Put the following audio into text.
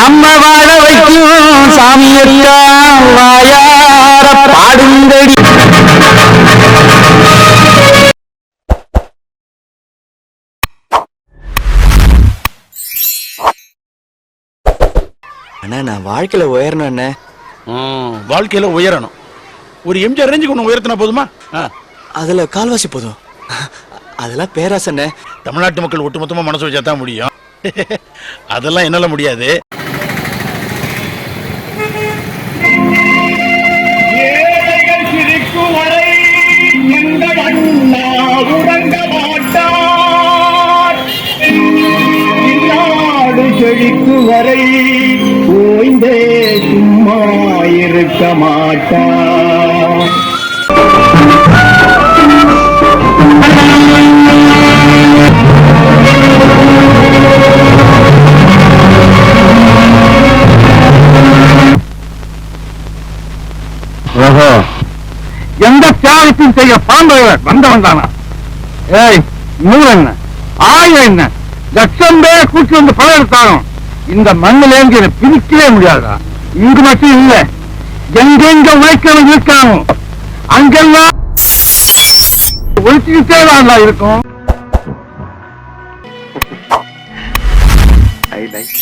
நம்ம வாழ வைக்கும் சாமியக்கா வாயார பாடுங்கடி. அண்ணா நான் வாழ்க்கையில உயரணும் அண்ணே. ம், வாழ்க்கையில உயரணும். ஒரு எம்ஜிஆர் ரேஞ்சுக்கு ஒன்று உயர்த்தினா போதுமா? ஆ, அதுல கால்வாசி போதும். அதெல்லாம் பேராசண்ணே தமிழ்நாட்டு மக்கள் ஒட்டுமொத்தமா மனசு வச்சா தான் முடியும். அதெல்லாம் என்னால முடியாது. உறங்க மாட்டார் இந்நாடு செழிக்கும் வரை ஓய்ந்தே சும்மா இருக்க மாட்டார். எந்த தியாகத்தையும் செய்ய பாண்டவர் வந்தவன் தானா? ஏய் நூறு என்ன? ஆயிரம் என்ன? லட்சம் பேர் கூட்டி வந்து பணம் எடுத்தாலும் இந்த மண்ணில இருந்து என்னை பிரிக்கவே முடியாதா இங்கு மட்டும் இல்ல எங்கெங்க உழைக்கிறவன் இருக்கானோ அங்கெல்லாம் ஒழிச்சுக்கிட்டே தான் இருக்கும். I like